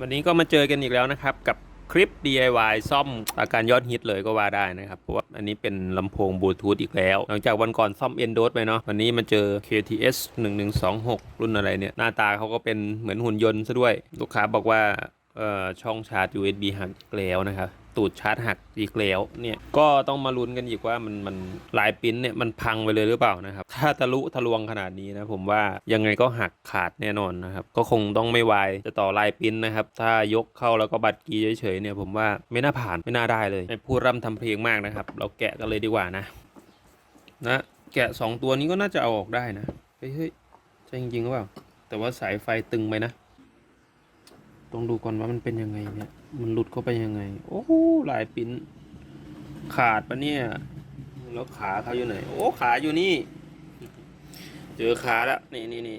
วันนี้ก็มาเจอกันอีกแล้วนะครับ กับคลิป DIY ซ่อมอาการยอดฮิตเลยก็ว่าได้นะครับ เพราะว่าอันนี้เป็นลำโพงบลูทูธอีกแล้ว หลังจากวันก่อนซ่อม e n d o s ไปเนาะวันนี้มาเจอ KTS 1126 รุ่นอะไรเนี่ย หน้าตาเขาก็เป็นเหมือนหุ่นยนต์ซะด้วย ลูกค้าบอกว่าช่องชาร์จ USB หักแล้วนะครับ ตูดชาร์จหักอีกแล้วเนี่ยก็ต้องมาลุ้นกันอีกว่ามันมันลายปริ้นเนี่ยมันพังไปเลยหรือเปล่านะครับ ถ้าทะลุทะลวงขนาดนี้นะผมว่ายังไงก็หักขาดแน่นอนนะครับ ก็คงต้องไม่วายจะต่อลายปริ้นนะครับ ถ้ายกเข้าแล้วก็บัตรกีเฉยๆเนี่ยผมว่าไม่น่าผ่านไม่น่าได้เลยไม่พูดร่ำทำเพลงมากนะครับ เราแกะกันเลยดีกว่านะนะแกะสองตัวนี้ก็น่าจะเอาออกได้นะเฮ้ยใช่จริงๆหรือเปล่าแต่ว่าสายไฟตึงไปนะ ต้องดูก่อนว่ามันเป็นยังไงเนี่ย มันหลุดเข้าไปยังไง โอ้โหลายปิ้น ขาดปะเนี่ย แล้วขาเขาอยู่ไหน โอ้ขาอยู่นี่ เจอขาแล้วนี่นี่นี่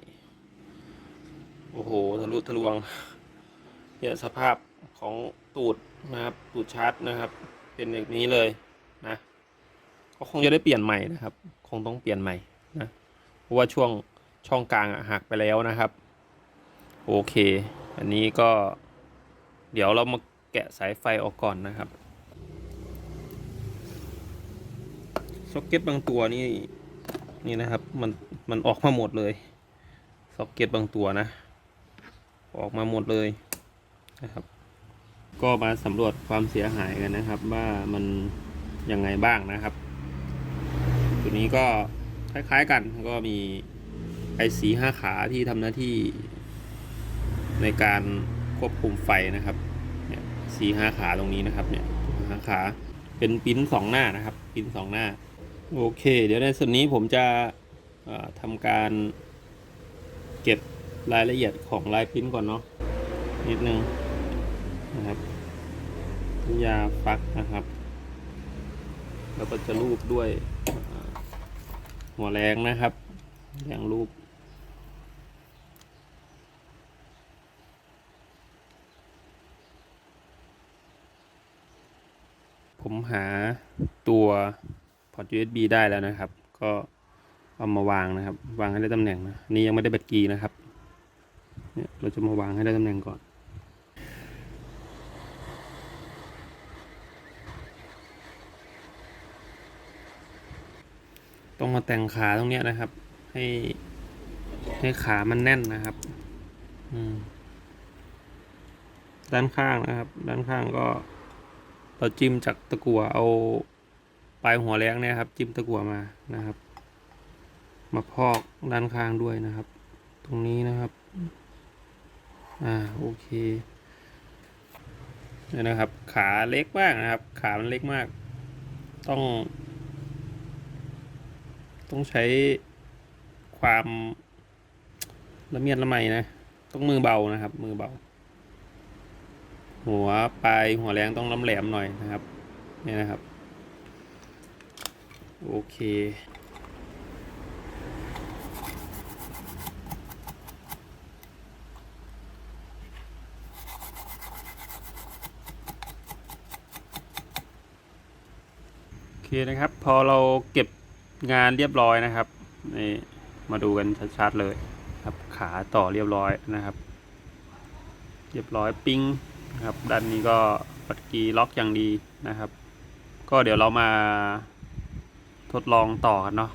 โอ้โหทะลุทะลวง เนี่ยสภาพของตูดนะครับ ตูดชาร์จนะครับ เป็นอย่างนี้เลยนะ ก็คงจะได้เปลี่ยนใหม่นะครับ คงต้องเปลี่ยนใหม่นะ เพราะว่าช่วงช่องกลางอะหักไปแล้วนะครับ โอเค อันนี้ก็เดี๋ยวเรามาแกะสายไฟออกก่อนนะครับซ็อกเก็ตบางตัวนี่นี่นะครับมันมันออกมาหมดเลยซ็อกเก็ตบางตัวนะ ออกมาหมดเลยนะครับ ก็มาสำรวจความเสียหายกันนะครับ ว่ามันยังไงบ้างนะครับ ตัวนี้ก็คล้ายๆกันก็มีไอสีห้าขาที่ทำหน้าที่ ในการควบคุมไฟนะครับเนี่ยสี่ห้าขาตรงนี้นะครับเนี่ยห้าขาเป็นปิ้นสองหน้านะครับปิ้นสองหน้า โอเค เดี๋ยวในส่วนนี้ผมจะเอ่อทำการเก็บรายละเอียดของลายปิ้นก่อนเนาะนิดนึงนะครับยาฟักนะครับ แล้วก็จะรูปด้วยหัวแรงนะครับอย่างรูป ผมหาตัวพอร์ต USB ได้แล้วนะครับ ก็เอามาวางนะครับ วางให้ได้ตำแหน่งนะนี่ยังไม่ได้แบตกีนะครับเนี่ยเราจะมาวางให้ได้ตำแหน่งก่อนต้องมาแต่งขาตรงเนี้ยนะครับ ให้ให้ขามันแน่นนะครับด้านข้างนะครับ ด้านข้างก็ เราจิ้มจากตะกั่วเอาปลายหัวแรงเนี่ยครับ จิ้มตะกั่วมานะครับ มาพอกด้านข้างด้วยนะครับ ตรงนี้นะครับ อ่าโอเคเนี่ยนะครับ ขาเล็กมากนะครับ ขามันเล็กมาก ต้อง ต้องใช้ความละเมียดละไมนะ ต้องมือเบานะครับ มือเบา หัวปลายหัวแรงต้องล้ำแหลมหน่อยนะครับนี่นะครับ โอเคโอเคนะครับพอเราเก็บงานเรียบร้อยนะครับนี่มาดูกันชัดๆเลยครับขาต่อเรียบร้อยนะครับ เรียบร้อยปิ้ง นะครับด้านนี้ก็ปัดกีล็อกอย่างดีนะครับ ก็เดี๋ยวเรามาทดลองต่อกันเนาะ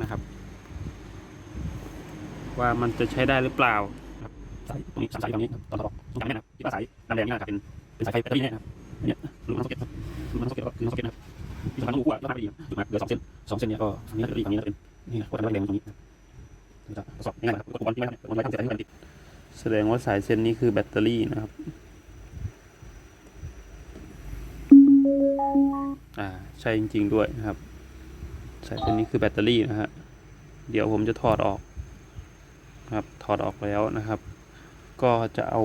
นะครับ ว่ามันจะใช้ได้หรือเปล่าครับสายตรงนี้สายตรงนี้ต่อต่อตรงกลางนี่นะครับที่สายน้ำแดงนี่นะครับเป็นเป็นสายไฟแบตเตอรี่เนี่ยนะครับเนี่ยรูมันซ็อกเก็ตรูมันซ็อกเก็ตก็คือซ็อกเก็ตนะครับที่สำคัญต้องรู้ว่าต้องทำให้ดีดูมาเหลือสองเส้นสองเส้นเนี้ยก็ฝั่งนี้แบตเตอรี่ฝั่งนี้จะเป็นนี่นะกดทำแดงตรงนี้นะครับทดสอบง่ายๆนะครับกดบอลที่ไม่ทำบอลไว้ทำเสร็จให้มันติดแสดงว่าสายเส้นนี้คือแบตเตอรี่นะครับ อ่าใช่จริง ๆ ด้วยนะครับ สายเส้นนี้คือแบตเตอรี่นะฮะเดี๋ยวผมจะถอดออกนะครับถอดออกแล้วนะครับ ก็จะเอา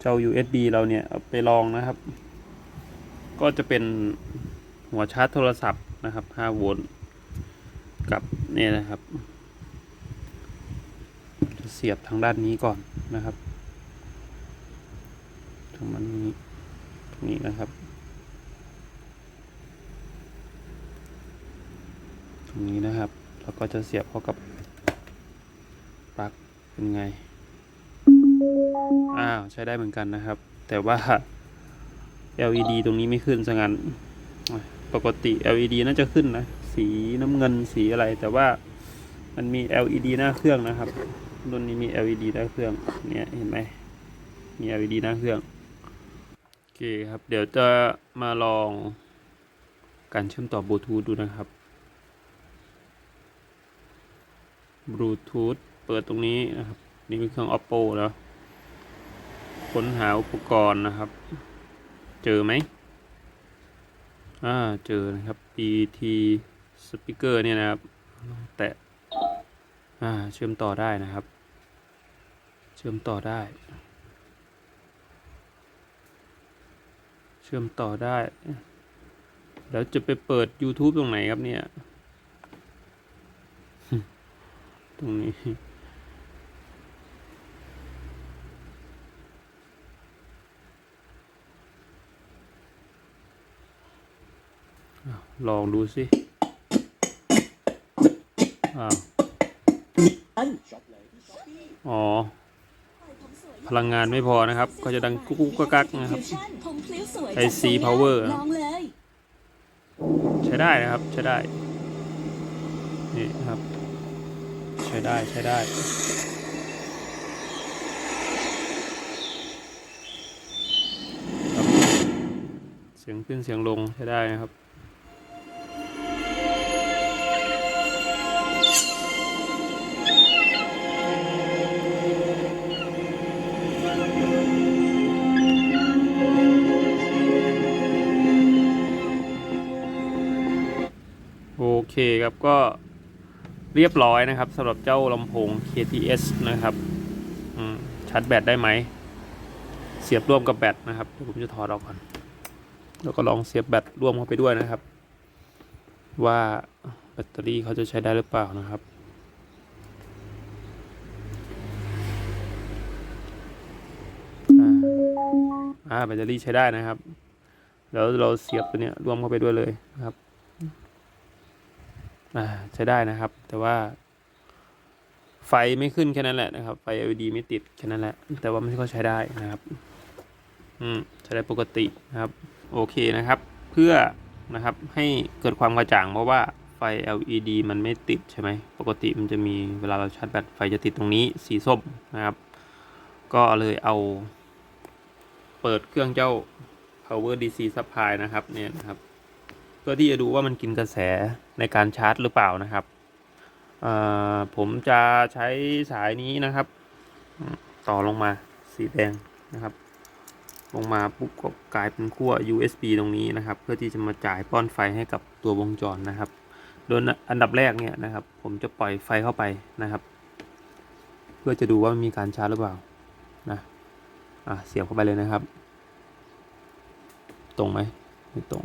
เจ้า USB เราเนี่ยไปลองนะครับ ก็จะเป็นหัวชาร์จโทรศัพท์นะครับ 5 โวลต์กับเนี่ยนะครับ จะเสียบทางด้านนี้ก่อนนะครับทางมันนี้ตรงนี้นะครับ ตรงนี้นะครับ แล้วก็จะเสียบเข้ากับปลั๊กเป็นไง อ้าวใช้ได้เหมือนกันนะครับ แต่ว่า LED ตรงนี้ไม่ขึ้นซะงั้น ปกติ LED น่าจะขึ้นนะ สีน้ำเงินสีอะไร แต่ว่ามันมี LED หน้าเครื่องนะครับรุ่นนี้มี LED หน้าเครื่อง เนี่ยเห็นไหมมี LED หน้าเครื่อง โอเคครับ เดี๋ยวจะมาลองการเชื่อมต่อบลูทูธดูนะครับ บลูทูธเปิดตรงนี้นะครับนี่เป็นเครื่อง oppo แล้ว ค้นหาอุปกรณ์นะครับ เจอไหมอ่าเจอนะครับ BT speaker เนี่ยนะครับ แตะอ่าเชื่อมต่อได้นะครับ เชื่อมต่อได้ เชื่อมต่อได้ แล้วจะไปเปิด YouTube ตรงไหนครับเนี่ย ตรงนี้ ลองดูสิ อ้าว อ๋อ พลังงานไม่พอนะครับ ก็จะดังกุ๊กกะกักกักนะครับ IC power ลองเลยใช้ได้นะครับ ใช้ได้ นี่นะครับ ใช้ได้ใช้ได้เสียงขึ้นเสียงลงใช้ได้นะครับโอเคครับก็ เรียบร้อยนะครับสำหรับเจ้าลำโพง KTS นะครับชาร์จแบตได้ไหม เสียบร่วมกับแบตนะครับเดี๋ยวผมจะถอดออกก่อน แล้วก็ลองเสียบแบตร่วมเข้าไปด้วยนะครับ ว่าแบตเตอรี่เขาจะใช้ได้หรือเปล่านะครับอ่าแบตเตอรี่ใช้ได้นะครับ แล้วเราเสียบตัวเนี้ยรวมเข้าไปด้วยเลยนะครับ อ่าใช้ได้นะครับ แต่ว่า ไฟไม่ขึ้นแค่นั้นแหละนะครับ ไฟ LED ไม่ติดแค่นั้นแหละ แต่ว่ามันก็ใช้ได้นะครับ อืมใช้ได้ปกตินะครับ โอเคนะครับ เพื่อนะครับให้เกิดความกระจ่างเพราะว่าไฟ LED มันไม่ติดใช่ไหม ปกติมันจะมีเวลาเราชาร์จแบตไฟจะติดตรงนี้สีส้มนะครับ ก็เลยเอา เปิดเครื่องเจ้า power DC supply นะครับเนี่ยนะครับ พื่อที่จะดูว่ามันกินกระแสในการชาร์จหรือเปล่านะครับผมจะใช้สายนี้นะครับ ต่อลงมาสีแดงนะครับ ลงมาปุ๊บก็กลายเป็นขั้ว USB ตรงนี้นะครับ เพื่อที่จะมาจ่ายป้อนไฟให้กับตัววงจรนะครับ โดยอันดับแรกเนี่ยนะครับ ผมจะปล่อยไฟเข้าไปนะครับ เพื่อจะดูว่ามันมีการชาร์จหรือเปล่านะอะเสียบเข้าไปเลยนะครับ ตรงไหมไม่ตรง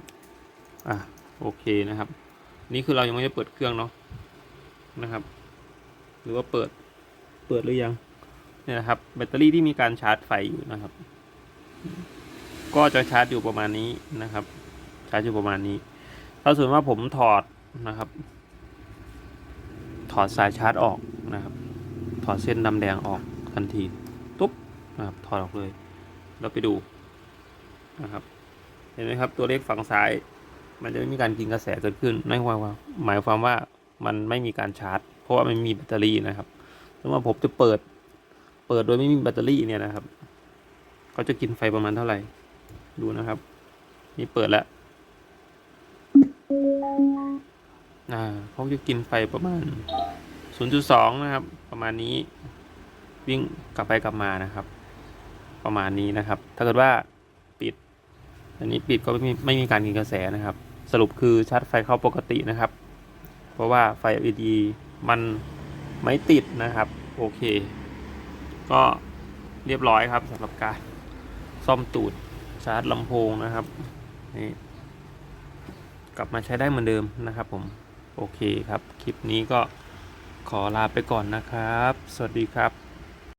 อะโอเคนะครับ นี่คือเรายังไม่ได้เปิดเครื่องเนาะนะครับ หรือว่าเปิดเปิดหรือยังเนี่ยนะครับ แบตเตอรี่ที่มีการชาร์จไฟอยู่นะครับ ก็จะชาร์จอยู่ประมาณนี้นะครับ ชาร์จอยู่ประมาณนี้ ถ้าส่วนว่าผมถอดนะครับ ถอดสายชาร์จออกนะครับ ถอดเส้นดำแดงออกทันทีตุ๊บนะครับถอดออกเลย แล้วไปดูนะครับ เห็นไหมครับตัวเลขฝั่งซ้าย มันจะไม่มีการกินกระแสเกิดขึ้นนั่นหมายความหมายความว่ามันไม่มีการชาร์จ เพราะว่ามันมีแบตเตอรี่นะครับถ้าว่าผมจะเปิด เปิดโดยไม่มีแบตเตอรี่เนี่ยนะครับเขาจะกินไฟประมาณเท่าไหร่ ดูนะครับ นี่เปิดแล้วอ่าเขาจะกินไฟประมาณ 0.2 นะครับ ประมาณนี้ วิ่งกลับไปกลับมานะครับ ประมาณนี้นะครับ ถ้าเกิดว่าปิด อันนี้ปิดก็ไม่มีไม่มีการกินกระแสนะครับ สรุปคือชาร์จไฟเข้าปกตินะครับ เพราะว่าไฟ LED มันไม่ติดนะครับ โอเค ก็เรียบร้อยครับสำหรับการซ่อมตูดชาร์จลำโพงนะครับนี่กลับมาใช้ได้เหมือนเดิมนะครับผม โอเคครับ คลิปนี้ก็ขอลาไปก่อนนะครับ สวัสดีครับ